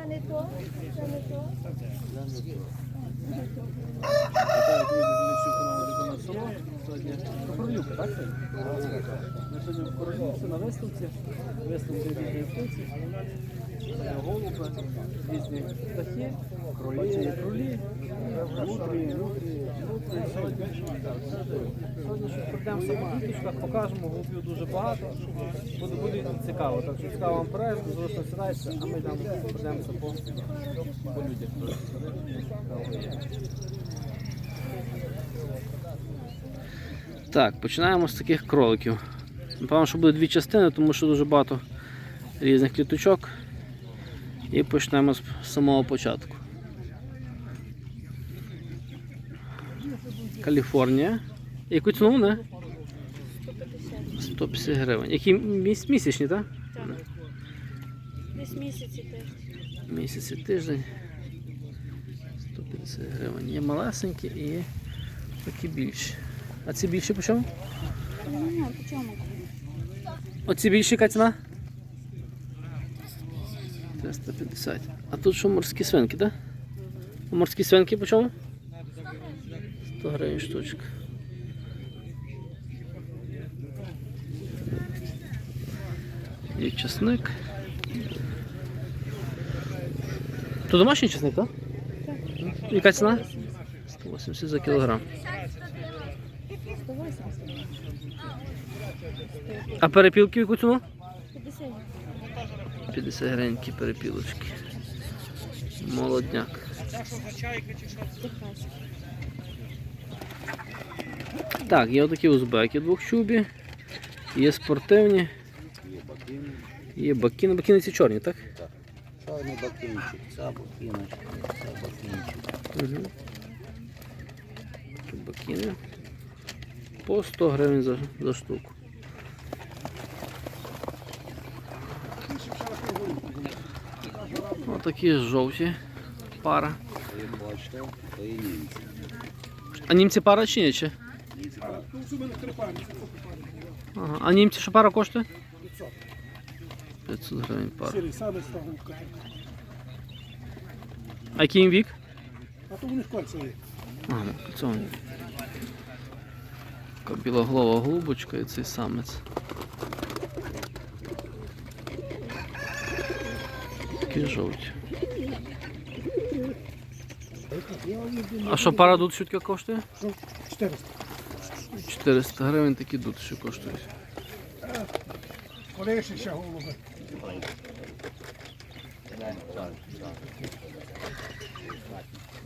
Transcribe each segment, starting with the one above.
Це не то? Ми сьогодні в Королюці на виставці. Виставці різні птиці, голуби, різні птахи, кролі, кролі, мудрі, мудрі, мудрі. Сьогодні щось пройдемося по квіточках, покажемо, голубів дуже багато. Буде, цікаво. Так що цікаво вам зручно сідайте, а ми йдемо пройдемося Так, починаємо з таких кроликів. Напевно, що буде дві частини, тому що дуже багато різних кліточок. І почнемо з самого початку. Каліфорнія. Яку ціну не? 150 гривень. Які міс- місячні, так? Так. Десь місяці теж. Місяці тиждень. 150 гривень. Є малесенькі і такі більші. А ці більші по чому? Оці більші яка ціна? 350. А тут що морські свинки, так? А морські свинки по чому? 100 гривень штучка. Є чесник. То домашній чесник, так? Так. Яка ціна? 180 за кілограм. А перепілки в яку ціну? 50. 50 гривень перепілочки. Молодняк. Так, є отакі узбеки двохчубі, є спортивні, є бакіни. Є Бакіни ці чорні, так? так? Чорний бакінчик, це бакіночка, це бакінчик. Угу. Бакіни. По 100 гривень за, за штуку. Отакі жовті пара. А німці пара чи ні? Чи? Ага. А німці що пара коштує? 500 гривень пара. Сірий, саме. А який їм вік? А то вони ж кольцеві. По цьому. Така білоголова голубочка і цей самець. Такі жовті. А що пара тут шутка коштує? 400. 400 гривень такі що коштують. Олеші ще голуби.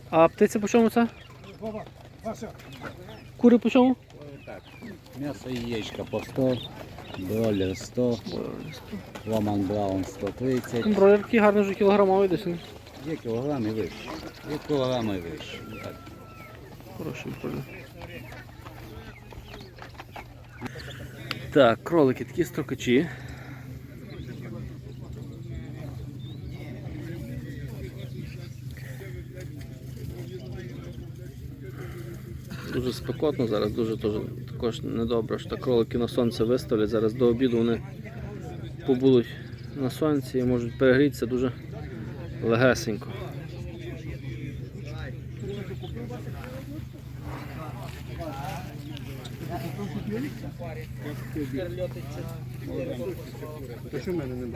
А птиця по чому це? Кури по чому? М'ясо і яєчка по 100, бройлер 100, Роман Браун 130. Бройлер такий гарний вже кілограмовий десь. Є кілограми вище. Є кілограми вище. Ну, Так. Хороший бройлер. Так, кролики такі строкачі. Дуже спекотно зараз, дуже теж, також недобре, що кролики на сонце виставлять. Зараз до обіду вони побудуть на сонці і можуть перегрітися дуже легесенько.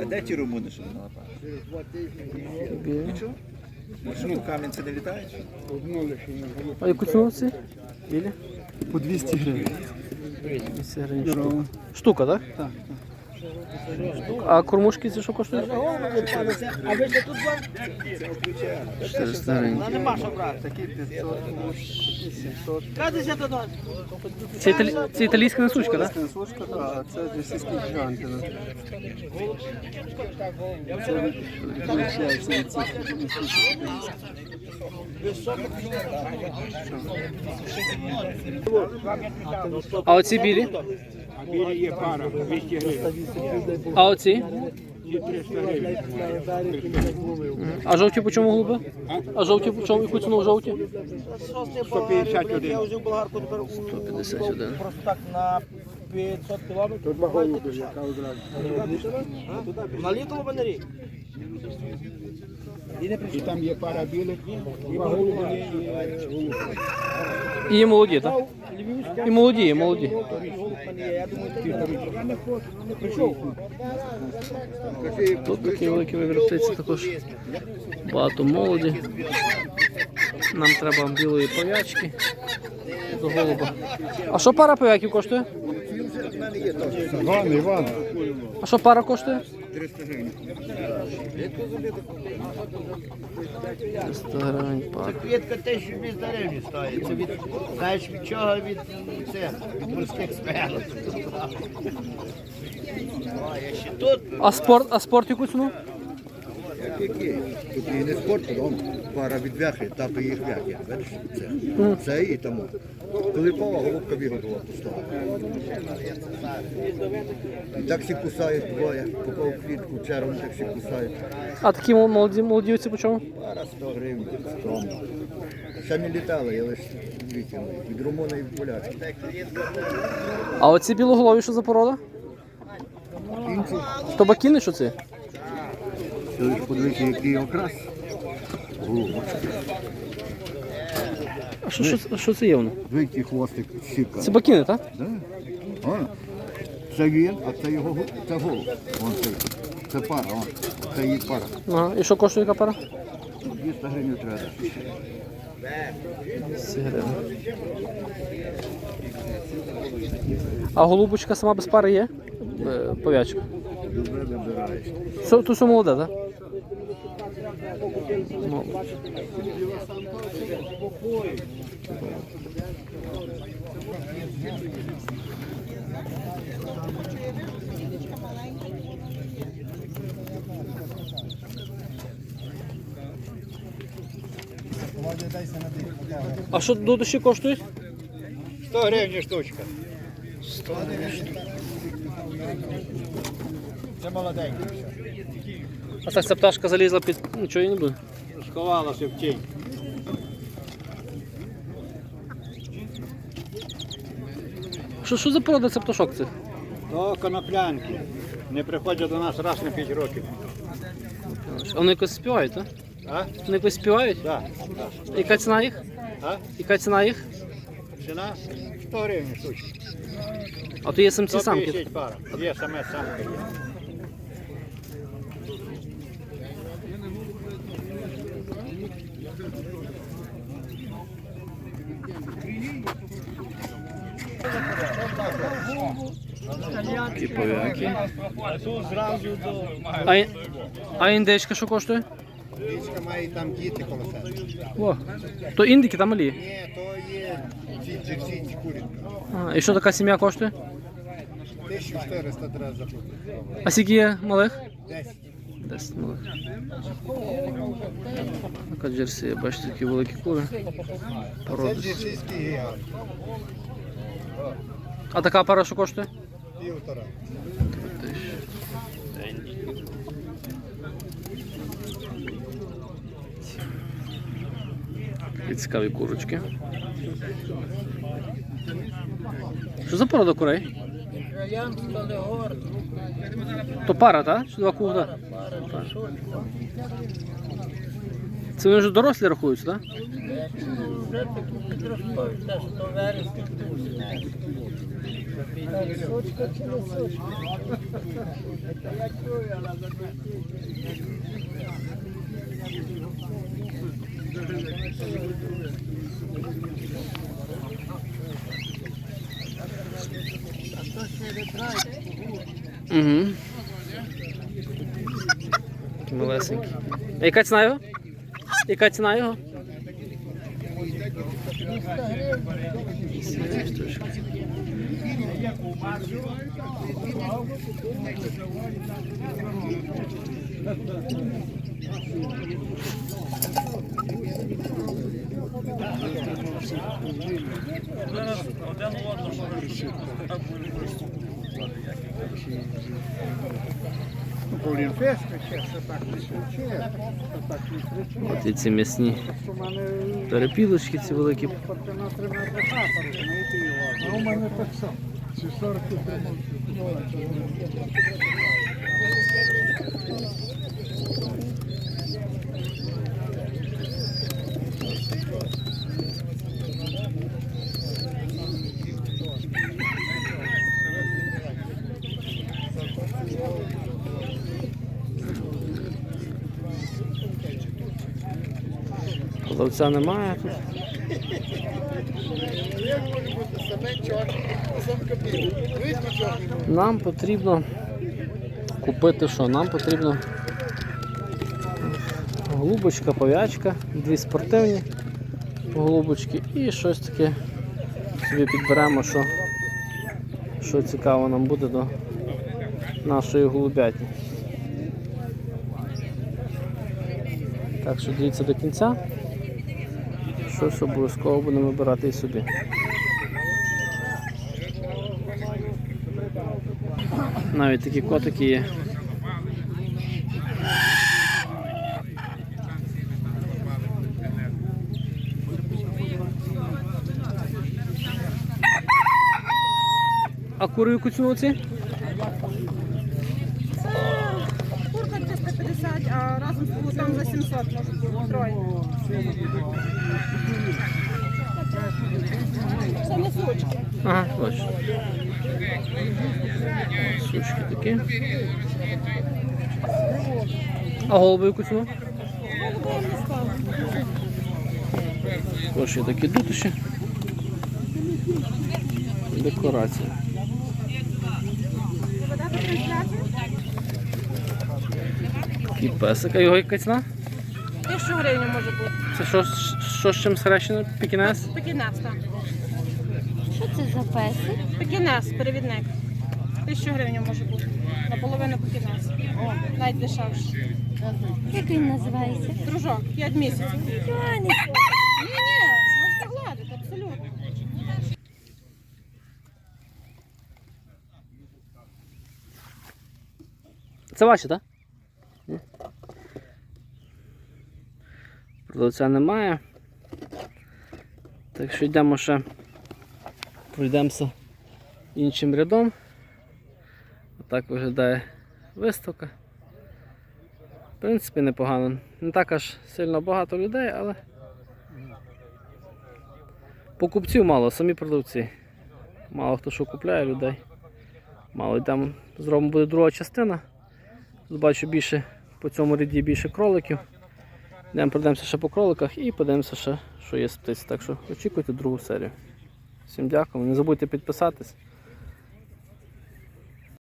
А де ті румуни, що вона Нічого? Ну, камінці не літають? А яку ці? Білі? По 200 гривень. 200 гривень штука. Штука, так? Так, А кормушки ці що коштують? 400 гривень. Нема що брати. Такі 500, 700. Це, італі... це італійська несучка, так? Це сушка, а це російські гіганти. А оці білі? А білі є пара, 200 гривень. А оці? Є 300 гривень. А жовті по чому голуби? А жовті по чому? Яку ціну жовті? 151. 151. Просто так на 500 кілометрів. Тут два голуби, яка одразу. На літо або на рік? І там є пара білих, два голуби є і голубки. І є молоді, так? І молоді, і молоді. Тут такі великі вибір птиці також. Багато молоді. Нам треба білої пов'ячки до голуба. А що пара пов'яків коштує? Іван, Іван. А що пара коштує? 300 гривень. 300 гривень пара. Квітка 1200 гривень стоїть. Це від, знаєш від чого? Від, це, від морських смелок. А спорт, а спорт яку ціну? Як які? Тут і не спорт, потім пара від вяхи, тато їх вяхи. Бачиш, це. Це і тому. Пилипова голубка вигодила пустого. І так всі кусають двоє. Попав клітку, червон так всі кусають. А такі мол- молоді, молоді оці по чому? Пара 100 гривень, скромно. Самі літали, я лише витягнув. Від Румуна і від Поляки. А оці білоголові що за порода? Кінці. То бакіни що це? Подивіться, який окрас. Голубочки. А що, що, що це є воно? Великий хвостик, сірка. Це бакіни, так? Да? Це він, а це його гу- це голуб. Вон це, це пара, вон. це її пара. Ага. І що коштує яка пара? 200 гривень треба. дати. 200 гривень. А голубочка сама без пари є? Е, Пов'ячка. Добре вибираєш. То все молоде, так? А що до душі коштують? 100 гривень штучка. Це молоденький. А так ця пташка залізла під. Нічого і не буде. Сховалася в тінь. Що, що за порода це пташок цих? То коноплянки. Не приходять до нас раз на 5 років. А вони якось співають, так? А? Вони якось співають? Так. Яка ціна їх? А? Яка ціна їх? Ціна 100 гривень штучка. А то є самці самки. 150 пара. Є саме самка є. Такі пов'яки. А, ін- а індичка що коштує? Річка має там діти коло себе. О, то індики там малі. Ні, то є ці джерсійці курінка. А, і що така сім'я коштує? 1400 треба заплатити. А скільки є малих? 10. 10 малих. Така джерсія, бачите, такі великі кури. Це Породи. А така пара що коштує? Півтора. Такі цікаві курочки. Що за порода курей? То пара, так? Чи два Це вони вже дорослі рахуються, так? Угу. Малесенький. А яка ціна його? Яка ціна його? 200 Полімфеска ще що так не кричить. Що так не кричить. От і ці м'ясні перепілочки ці великі. його. А у мене так само. Ці сорки тримають. Продавця немає тут. Нам потрібно купити що? Нам потрібно голубочка, пов'ячка, дві спортивні голубочки і щось таке собі підберемо, що, що цікаво нам буде до нашої голубятні. Так що дивіться до кінця. Щось обов'язково будемо вибирати собі. Навіть такі котики є. А кури яку ціну ці? Курка 350, а разом з кулаком за 700 може бути троє. Ага, точно. Сучки такі. А голуби яку ціну? Також є такі дутиші. Декорація. І песик, а його яка ціна? 1000 гривень може бути. Це що, що з чим схрещено? Пікінес? Пекінес, так. Що це за песик? Пекінес, перевідник. 1000 гривень може бути. Наполовину пекінес. Навіть дешевше. Як він називається? Дружок, 5 місяців. Ні, ні, можете гладити, абсолютно. Це ваші, так? Продавця немає. Так що йдемо ще пройдемося іншим рядом. Отак виглядає виставка. В принципі, непогано. Не так аж сильно багато людей, але покупців мало, самі продавці. Мало хто що купляє людей. Мало йдемо. Зробимо буде друга частина. Бачу більше по цьому ряді більше кроликів. Йдемо пройдемося ще по кроликах і подивимося ще, що є з птиць. Так що очікуйте другу серію. Всім дякую. Не забудьте підписатись.